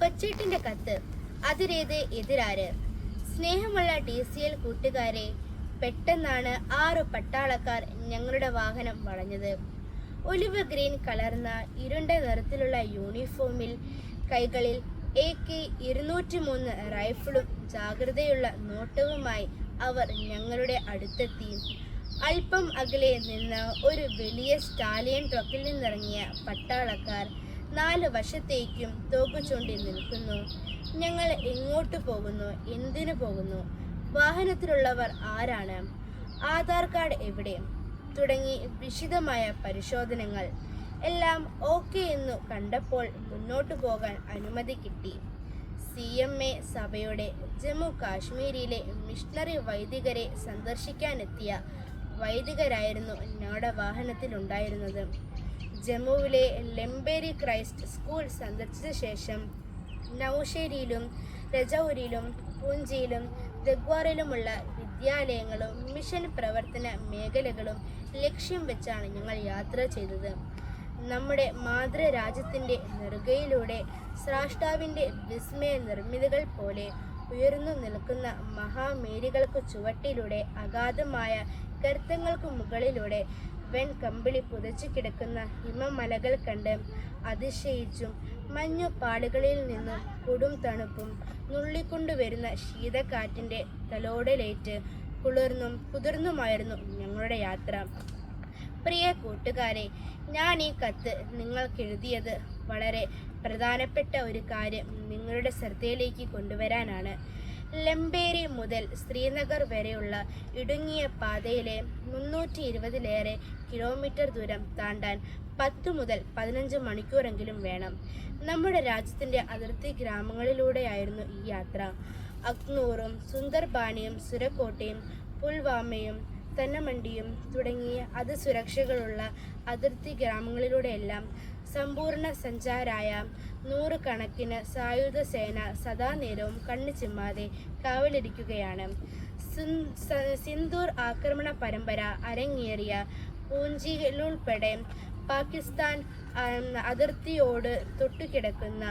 കൊച്ചേട്ടിന്റെ കത്ത്. അതിരേത് എതിരാര്? സ്നേഹമുള്ള D C L കൂട്ടുകാരെ പെട്ടെന്നാണ് ആറ് പട്ടാളക്കാർ ഞങ്ങളുടെ വാഹനം വളഞ്ഞത്. ഒലിവ് ഗ്രീൻ കലർന്ന ഇരുണ്ട നിറത്തിലുള്ള യൂണിഫോമിൽ കൈകളിൽ എ കെ ഇരുന്നൂറ്റി മൂന്ന് റൈഫിളും ജാഗ്രതയുള്ള നോട്ടവുമായി അവർ ഞങ്ങളുടെ അടുത്തെത്തി. അല്പം അകലെ നിന്ന് ഒരു വലിയ സ്റ്റാലിയൻ ട്രക്കിൽ നിന്നിറങ്ങിയ പട്ടാളക്കാർ നാല് വശത്തേക്കും തോക്ക് ചൂണ്ടി നിൽക്കുന്നു. ഞങ്ങൾ എങ്ങോട്ട് പോകുന്നു? എന്തിനു പോകുന്നു? വാഹനത്തിലുള്ളവർ ആരാണ്? ആധാർ കാർഡ് എവിടെ? തുടങ്ങി വിശദമായ പരിശോധനകൾ. എല്ലാം ഓക്കെ എന്നു കണ്ടപ്പോൾ മുന്നോട്ട് പോകാൻ അനുമതി കിട്ടി. സി എം എ സഭയുടെ ജമ്മു കാശ്മീരിലെ മിഷണറി വൈദികരെ സന്ദർശിക്കാനെത്തിയ വൈദികരായിരുന്നു ഞങ്ങളുടെ വാഹനത്തിലുണ്ടായിരുന്നത്. ജമ്മുവിലെ ലെമ്പേരി ക്രൈസ്റ്റ് സ്കൂൾ സന്ദർശിച്ച ശേഷം നൌഷേരിയിലും രജൌരിയിലും പൂഞ്ചിയിലും ദഗ്വാറിലുമുള്ള വിദ്യാലയങ്ങളും മിഷൻ പ്രവർത്തന മേഖലകളും ലക്ഷ്യം വെച്ചാണ് ഞങ്ങൾ യാത്ര ചെയ്തത്. നമ്മുടെ മാതൃരാജ്യത്തിന്റെ നെറുകയിലൂടെ സ്രാഷ്ടാവിന്റെ വിസ്മയ നിർമ്മിതികൾ പോലെ ഉയർന്നു നിൽക്കുന്ന മഹാമേരികൾക്ക് ചുവട്ടിലൂടെ അഗാധമായ ഗർത്തങ്ങൾക്ക് മുകളിലൂടെ വെൺകമ്പിളി പുതച്ചു കിടക്കുന്ന ഹിമമലകൾ കണ്ട് അതിശയിച്ചും മഞ്ഞുപാടുകളിൽ നിന്നും കൊടും തണുപ്പും നുള്ളിക്കൊണ്ടുവരുന്ന ശീതക്കാറ്റിന്റെ തലോടലേറ്റ് കുളിർന്നും കുതിർന്നുമായിരുന്നു ഞങ്ങളുടെ യാത്ര. പ്രിയ കൂട്ടുകാരെ ഞാൻ ഈ കത്ത് നിങ്ങൾക്ക് എഴുതിയത് വളരെ പ്രധാനപ്പെട്ട ഒരു കാര്യം നിങ്ങളുടെ ശ്രദ്ധയിലേക്ക് കൊണ്ടുവരാനാണ്. ലംബേരി മുതൽ ശ്രീനഗർ വരെയുള്ള ഇടുങ്ങിയ പാതയിലെ മുന്നൂറ്റി ഇരുപതിലേറെ കിലോമീറ്റർ ദൂരം താണ്ടാൻ പത്ത് മുതൽ പതിനഞ്ച് മണിക്കൂറെങ്കിലും വേണം. നമ്മുടെ രാജ്യത്തിന്റെ അതിർത്തി ഗ്രാമങ്ങളിലൂടെയായിരുന്നു ഈ യാത്ര. അക്നൂറും സുന്ദർബാനിയും സുരക്കോട്ടയും പുൽവാമയും തന്നമണ്ടിയും തുടങ്ങിയ അതിസുരക്ഷകളുള്ള അതിർത്തി ഗ്രാമങ്ങളിലൂടെയെല്ലാം സമ്പൂർണ സഞ്ചാരായ നൂറുകണക്കിന് സായുധ സേന സദാ നേരവും കണ്ണു ചിമ്മാതെ കാവലിരിക്കുകയാണ്. സിന്ദൂർ ആക്രമണ പരമ്പര അരങ്ങേറിയ പൂഞ്ചിയിലുൾപ്പെടെ പാകിസ്ഥാൻ അതിർത്തിയോട് തൊട്ടുകിടക്കുന്ന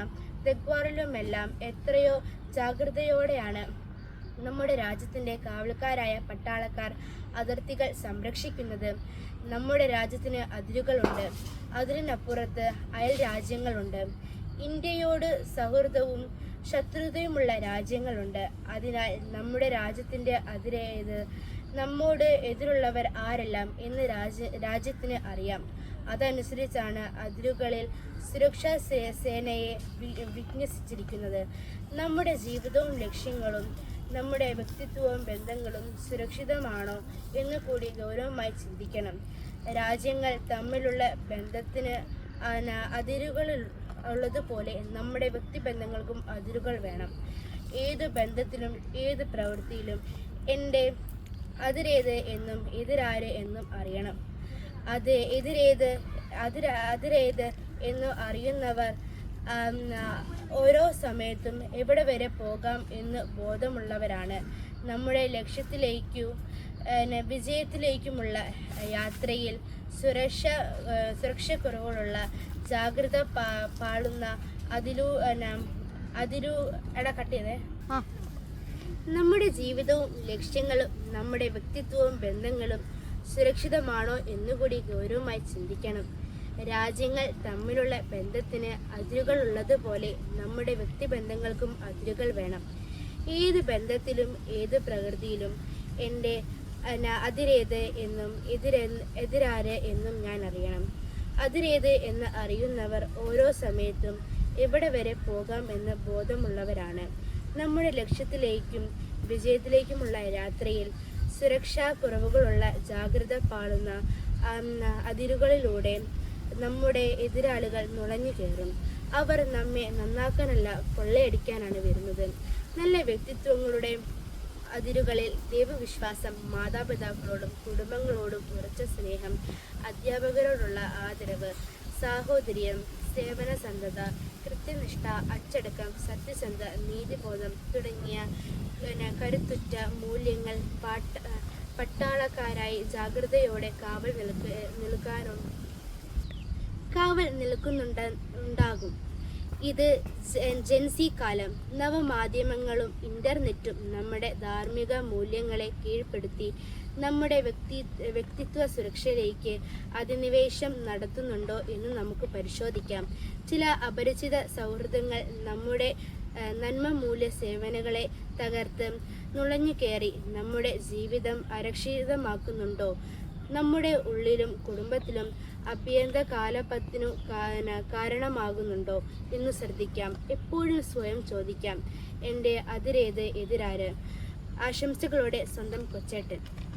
തെക്വാറിലുമെല്ലാം എത്രയോ ജാഗ്രതയോടെയാണ് നമ്മുടെ രാജ്യത്തിന്റെ കാവൽക്കാരായ പട്ടാളക്കാർ അതിർത്തികൾ സംരക്ഷിക്കുന്നത് നമ്മുടെ രാജ്യത്തിന് അതിരുകളുണ്ട്. അതിരിനപ്പുറത്ത് അയൽ രാജ്യങ്ങളുണ്ട്. ഇന്ത്യയോട് സൗഹൃദവും ശത്രുതയുമുള്ള രാജ്യങ്ങളുണ്ട്. അതിനാൽ നമ്മുടെ രാജ്യത്തിന്റെ അതിരേത് നമ്മോട് എതിരുള്ളവർ ആരെല്ലാം എന്ന് രാജ്യ രാജ്യത്തിന് അറിയാം. അതനുസരിച്ചാണ് അതിരുകളിൽ സുരക്ഷാ സേനയെ വിന്യസിച്ചിരിക്കുന്നത്. നമ്മുടെ ജീവിതവും ലക്ഷ്യങ്ങളും നമ്മുടെ വ്യക്തിത്വവും ബന്ധങ്ങളും സുരക്ഷിതമാണോ എന്ന് കൂടി ഗൗരവമായി ചിന്തിക്കണം. രാജ്യങ്ങൾ തമ്മിലുള്ള ബന്ധത്തിന് അതിരുകൾ ഉള്ളതുപോലെ നമ്മുടെ വ്യക്തിബന്ധങ്ങൾക്കും അതിരുകൾ വേണം. ഏത് ബന്ധത്തിലും ഏത് പ്രവൃത്തിയിലും എന്റെ അതിരേത് എന്നും എതിരാര് എന്നും അറിയണം. അത് എതിരേത് അതിര അതിരേത് എന്ന് അറിയുന്നവർ ഓരോ സമയത്തും എവിടെ വരെ പോകാം എന്ന് ബോധമുള്ളവരാണ്. നമ്മുടെ ലക്ഷ്യത്തിലേക്കും വിജയത്തിലേക്കുമുള്ള യാത്രയിൽ സുരക്ഷ ഏ, സുരക്ഷക്കുറവുകളുള്ള ജാഗ്രത പാ പാളുന്ന അതിലൂ അതിലു എടാ കട്ടിയത് നമ്മുടെ ജീവിതവും ലക്ഷ്യങ്ങളും നമ്മുടെ വ്യക്തിത്വവും ബന്ധങ്ങളും സുരക്ഷിതമാണോ എന്നുകൂടി ഗൗരവമായി ചിന്തിക്കണം. രാജ്യങ്ങൾ തമ്മിലുള്ള ബന്ധത്തിന് അതിരുകൾ ഉള്ളതുപോലെ നമ്മുടെ വ്യക്തിബന്ധങ്ങൾക്കും അതിരുകൾ വേണം. ഏത് ബന്ധത്തിലും ഏത് പ്രകൃതിയിലും എന്റെ അതിരേത് എന്നും എതിരെ എതിരാര് എന്നും ഞാൻ അറിയണം. അതിരേത് എന്ന് അറിയുന്നവർ ഓരോ സമയത്തും എവിടെ വരെ പോകാം എന്ന് ബോധമുള്ളവരാണ്. നമ്മുടെ ലക്ഷ്യത്തിലേക്കും വിജയത്തിലേക്കുമുള്ള യാത്രയിൽ സുരക്ഷാ കുറവുകളുള്ള ജാഗ്രത പാളുന്ന അതിരുകളിലൂടെ നമ്മുടെ എതിരാളികൾ നുഴഞ്ഞു കയറും. അവർ നമ്മെ നന്നാക്കാനല്ല കൊള്ളയടിക്കാനാണ് വരുന്നത്. നല്ല വ്യക്തിത്വങ്ങളുടെ അതിരുകളിൽ ദൈവവിശ്വാസം മാതാപിതാക്കളോടും കുടുംബങ്ങളോടും ഉറച്ച സ്നേഹം അധ്യാപകരോടുള്ള ആദരവ് സാഹോദര്യം സേവന സന്ധത കൃത്യനിഷ്ഠ അച്ചടക്കം സത്യസന്ധ നീതിബോധം തുടങ്ങിയ കരുത്തുറ്റ മൂല്യങ്ങൾ പാട്ട പട്ടാളക്കാരായി ജാഗ്രതയോടെ കാവൽ നിൽക്ക നിൽക്കാനും കാവൽ നിൽക്കുന്നുണ്ട ഉണ്ടാകും. ഇത് ജൻസി കാലം. നവമാധ്യമങ്ങളും ഇന്റർനെറ്റും നമ്മുടെ ധാർമ്മിക മൂല്യങ്ങളെ കീഴ്പ്പെടുത്തി നമ്മുടെ വ്യക്തി വ്യക്തിത്വ സുരക്ഷയിലേക്ക് അധിനിവേശം നടത്തുന്നുണ്ടോ എന്ന് നമുക്ക് പരിശോധിക്കാം. ചില അപരിചിത സൗഹൃദങ്ങൾ നമ്മുടെ നന്മ മൂല്യ സേവനങ്ങളെ തകർത്ത് നുഴഞ്ഞു കയറി നമ്മുടെ ജീവിതം അരക്ഷിതമാക്കുന്നുണ്ടോ? നമ്മുടെ ഉള്ളിലും കുടുംബത്തിലും അഭ്യന്ത കാലപത്തിനു കാരണമാകുന്നുണ്ടോ എന്ന് ശ്രദ്ധിക്കാം. എപ്പോഴും സ്വയം ചോദിക്കാം. എന്റെ അതിരേത് എതിരാര്? ആശംസകളോടെ സ്വന്തം കൊച്ചേട്ടൻ.